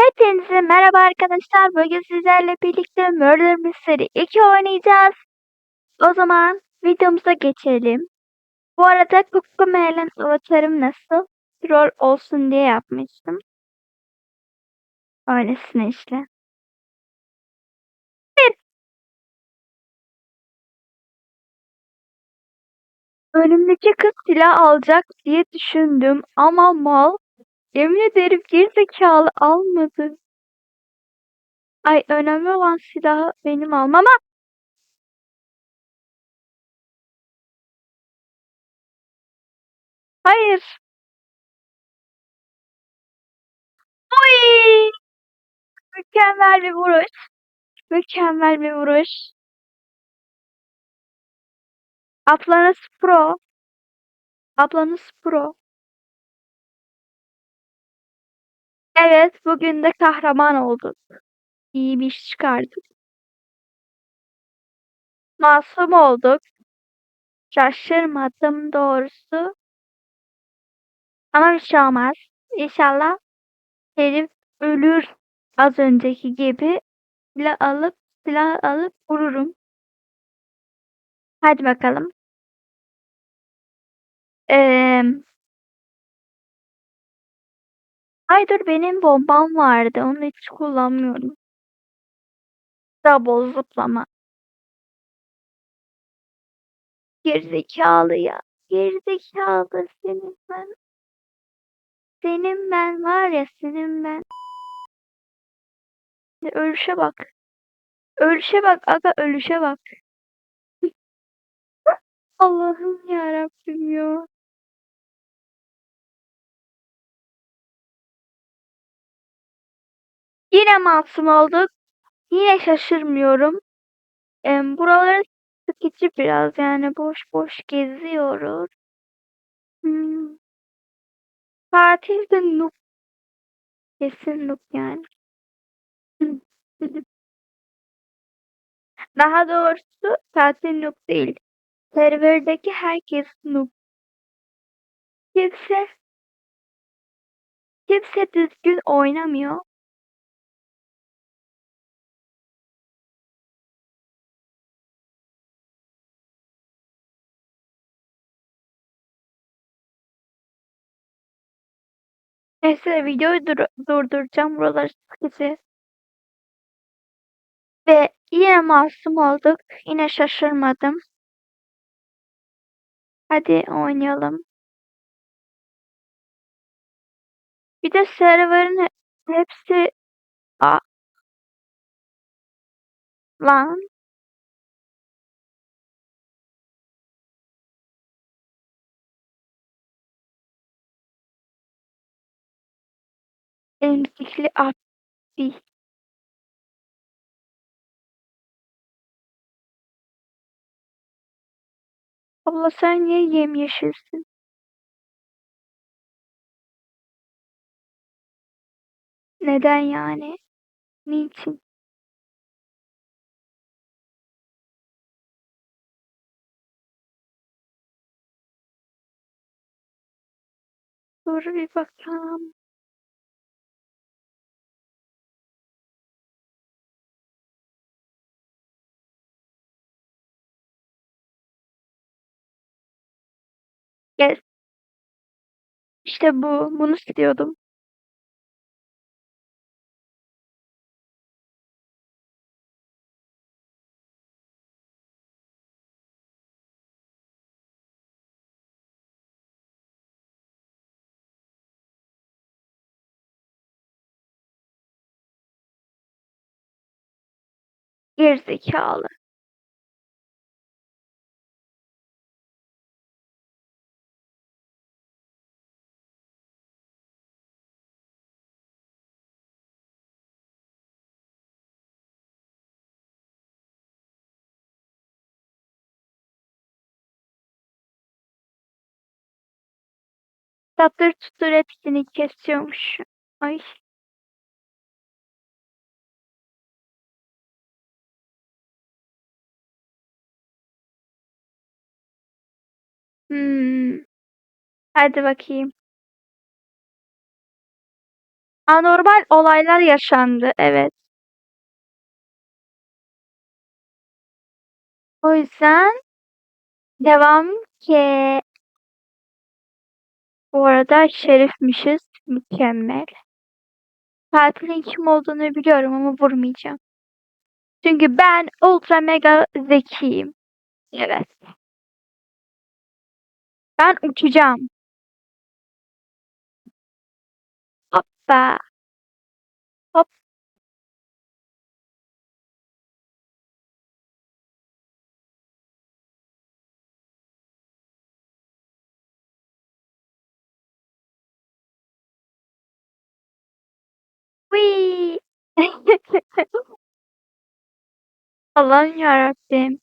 Hepinize merhaba arkadaşlar. Bugün sizlerle birlikte Murder Mystery 2 oynayacağız. O zaman videomuza geçelim. Bu arada Kukumel'in avatarım nasıl? Troll olsun diye yapmıştım. Öylesine işte. Önümdeki kız silah alacak diye düşündüm ama mal yemin ederim gerizekalı almadı. Ay önemli olan silahı benim almam ama hayır. Oy! Mükemmel bir vuruş. Mükemmel bir vuruş. Ablanız pro. Ablanız pro. Evet, bugün de kahraman olduk. İyi bir iş çıkardık. Masum olduk. Şaşırmadım doğrusu. Ama bir şey olmaz. İnşallah herif ölür az önceki gibi. Silah alıp silah alıp vururum. Hadi bakalım. Ee, ay dur benim bombam vardı. Onu hiç kullanmıyorum. Double zıplama. Gerizekalı ya. Gerizekalı senin ben. Senin ben var ya senin ben. Ölüşe bak. Ölüşe bak aga ölüşe bak. Allah'ım ya Rabbim ya. Yine masum olduk. Yine şaşırmıyorum. Em, buraları sıkıcı biraz yani boş boş geziyoruz. Hmm. Tatil de noob. Kesin noob yani. Daha doğrusu tatil noob değil. Serverdeki herkes noob. Kimse kimse düzgün oynamıyor. Neyse videoyu dur durduracağım. Buraları sıkıcı. Ve yine masum olduk. Yine şaşırmadım. Hadi oynayalım. Bir de server'ın hepsi A lan emzikli abi. Abla sen niye yemyeşilsin? Neden yani? Niçin? Dur bir bakalım. Gel. İşte bu. Bunu istiyordum. Gerizekalı. Tatır tutur hepsini kesiyormuş. Ay. Hmm. Hadi bakayım. Anormal olaylar yaşandı. Evet. O yüzden devam ki. Bu arada şerifmişiz. Mükemmel. Katilin kim olduğunu biliyorum ama vurmayacağım. Çünkü ben ultra mega zekiyim. Evet. Ben uçacağım. Hoppa. Whee! Allah'ım yarabbim.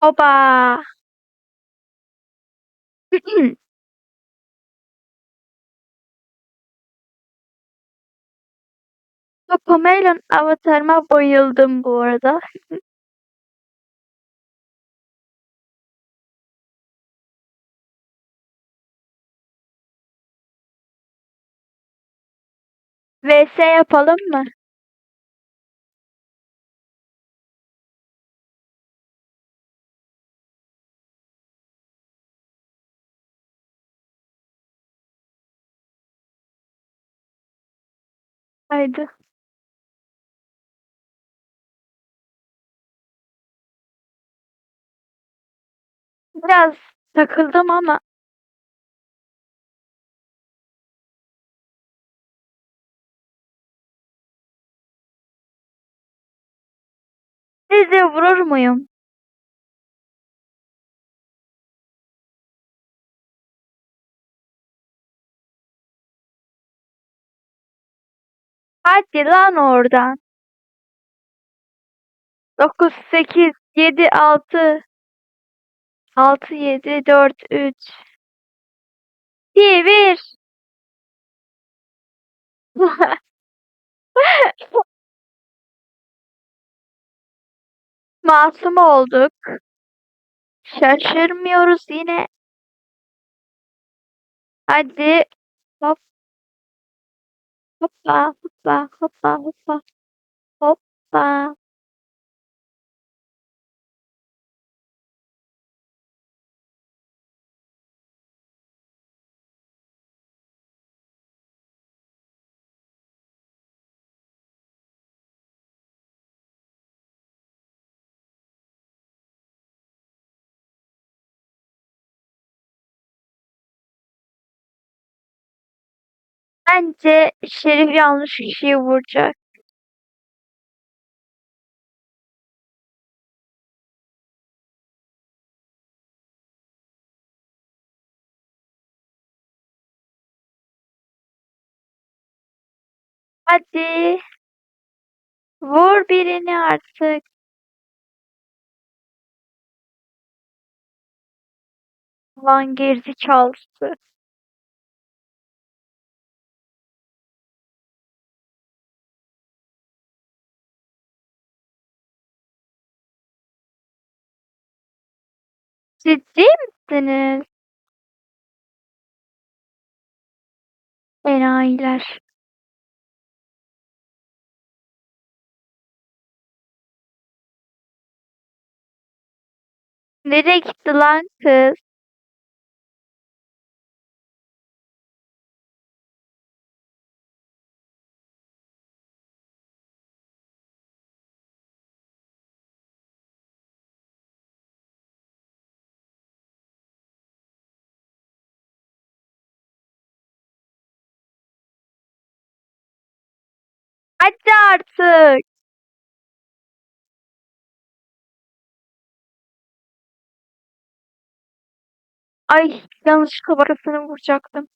Hopa. Cocomelon avatarıma bayıldım bu arada. VS yapalım mı? Haydi. Biraz takıldım ama sizi vurur muyum? Hadi lan oradan. 9, 8, 7, 6. 6, 7, 4, 3. 2, Masum olduk. Şaşırmıyoruz yine. Hadi. Hop. Hoppa, hoppa, hoppa, hoppa. Hoppa. Bence Şerif yanlış kişiyi vuracak. Hadi. Vur birini artık. Lan gerizekalısı. Ciddi misiniz? Enayiler. Nereye gitti lan kız? Hadi artık. Ay yanlışlıkla kafasını vuracaktım.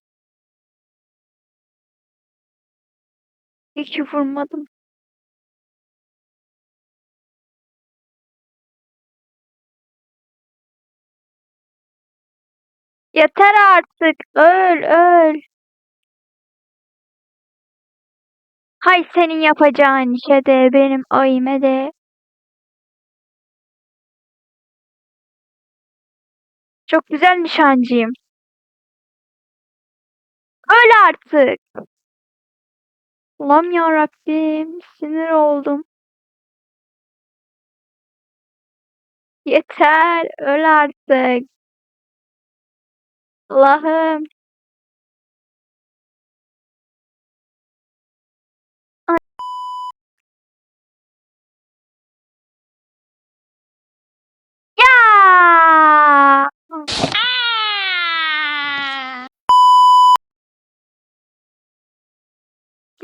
Ki vurmadım. Yeter artık. Öl öl. Hay senin yapacağın işe de benim ayime de. Çok güzel nişancıyım. Öl artık. Ulan ya Rabbim sinir oldum. Yeter öl artık. Allah'ım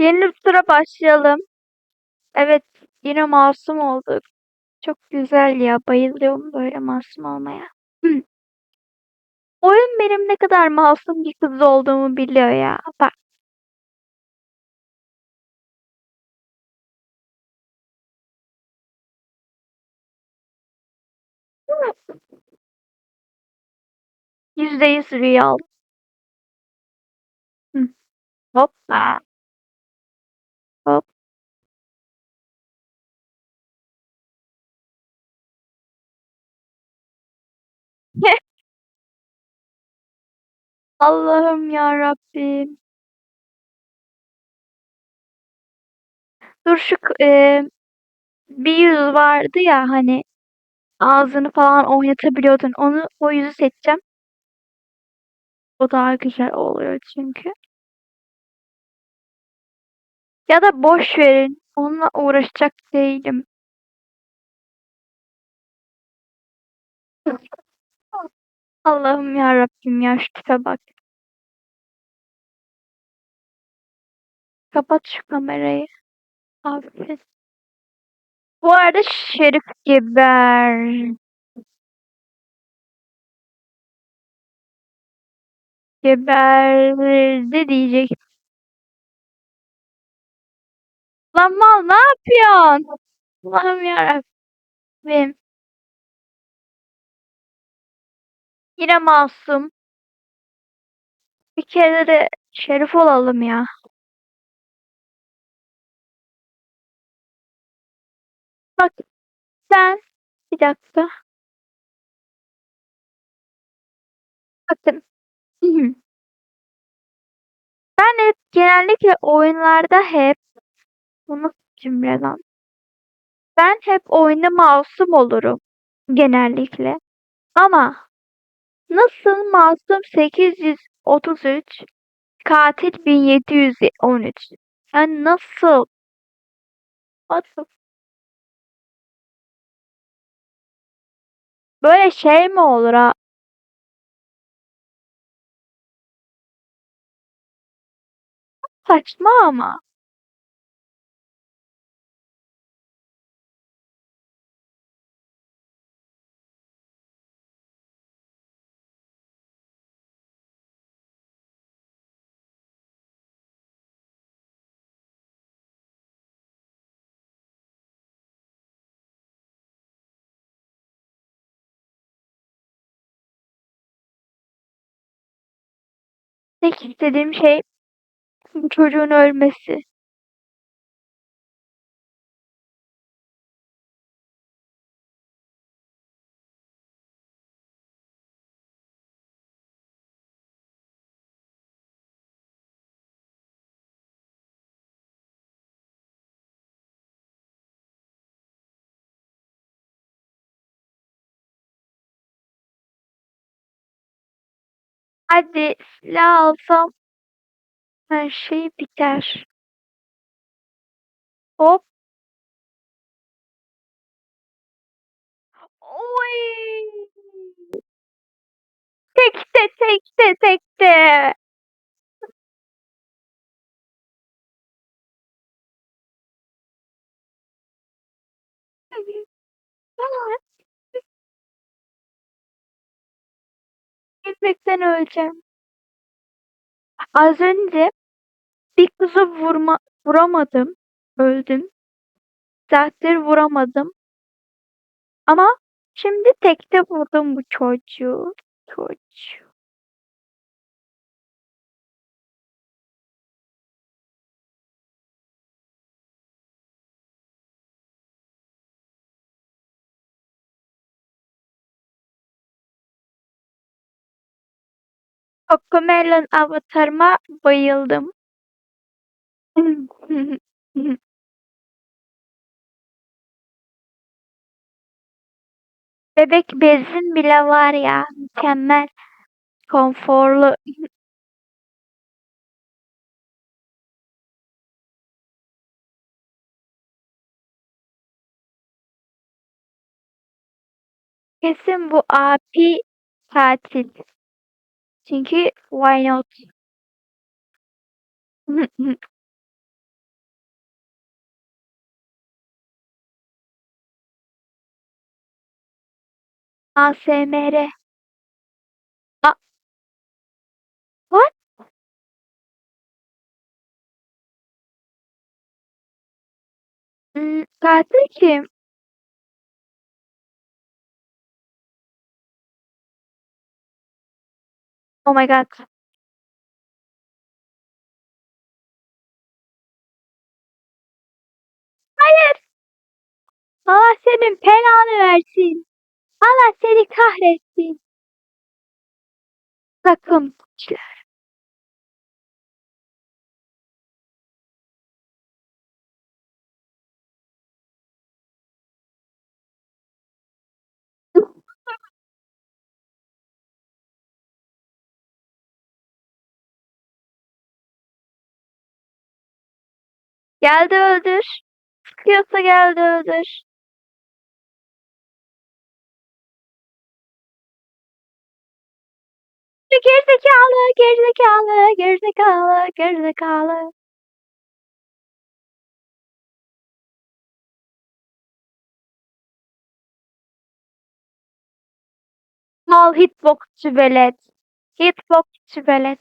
Yeni bir tura başlayalım. Evet, yine masum olduk. Çok güzel ya, bayılıyorum böyle masum olmaya. Oyun benim ne kadar masum bir kız olduğumu biliyor ya. Bak. Yüzde yüz. Hı. Hoppa. Hop. Allah'ım ya Rabbim. Dur şu e, bir yüz vardı ya hani ağzını falan oynatabiliyordun. Onu o yüzü seçeceğim. O daha güzel oluyor çünkü. Ya da boş verin. Onunla uğraşacak değilim. Allah'ım ya Rabbim ya şu bak. Kapat şu kamerayı. Aferin. Bu arada Şerif geber. Geberdi diyecek. Lan mal ne yapıyorsun? Allah'ım yarabbim. Yine masum. Bir kere de şerif olalım ya. Bak sen bir dakika. Bakın. Ben hep genellikle oyunlarda hep bunu cümle lan. Ben hep oyunda masum olurum genellikle. Ama nasıl masum 833 katil 1713 yani nasıl? Nasıl? Böyle şey mi olur ha? Saçma ama. Tek istediğim şey çocuğun ölmesi. Hadi silah alsam her şey biter. Hop. Oy. Tekte tekte tekte. Gülmekten öleceğim. Az önce bir kızı vurma, vuramadım. Öldüm. Zaten vuramadım. Ama şimdi tekte vurdum bu çocuğu. Çocuğu. Cocomelon avatarıma bayıldım. Bebek bezin bile var ya mükemmel. Konforlu. Kesin bu AP tatil. Çünkü why not? ASMR. A What? Hmm, katil kim? Oh my god. Hayır. Allah senin belanı versin. Allah seni kahretsin. Takım kişiler. Geldi öldür. Sıkıyorsa geldi öldür. Gerizekalı, gerizekalı, gerizekalı, gerizekalı. Mal hitboxçu velet. Hitboxçu velet.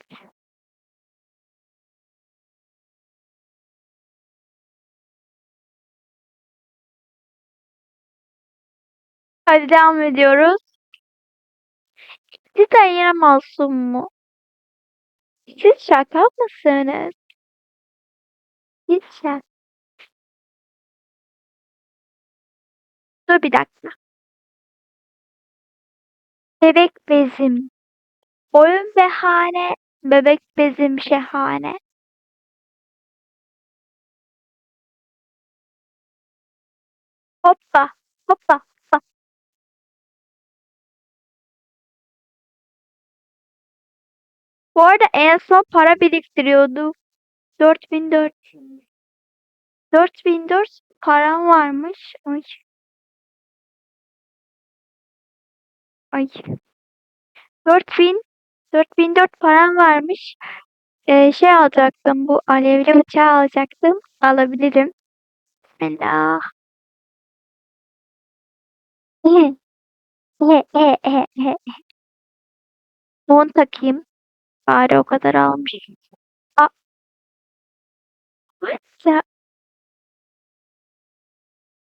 Hadi devam ediyoruz. Cidden yine masum mu? Siz şaka mısınız? Siz şaka. Dur bir dakika. Bebek bezim. Oyun behane. Bebek bezim şahane. Hoppa. Hoppa. Bu arada en son para biriktiriyordum. 4400. 4400 param varmış. Ay. Ay. 4000 4004 param varmış. Ee, şey alacaktım bu alevli bıçağı alacaktım. Alabilirim. Bismillah. He. He he he he. Mon takayım. Bari o kadar almış. Aa.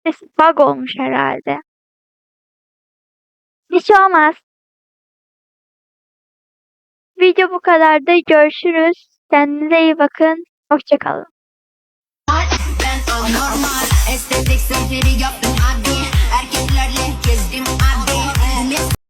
Ses bug olmuş herhalde. Bir şey olmaz. Video bu kadardı. Görüşürüz. Kendinize iyi bakın. Hoşçakalın. Ben anormal Estetik seferi yaptım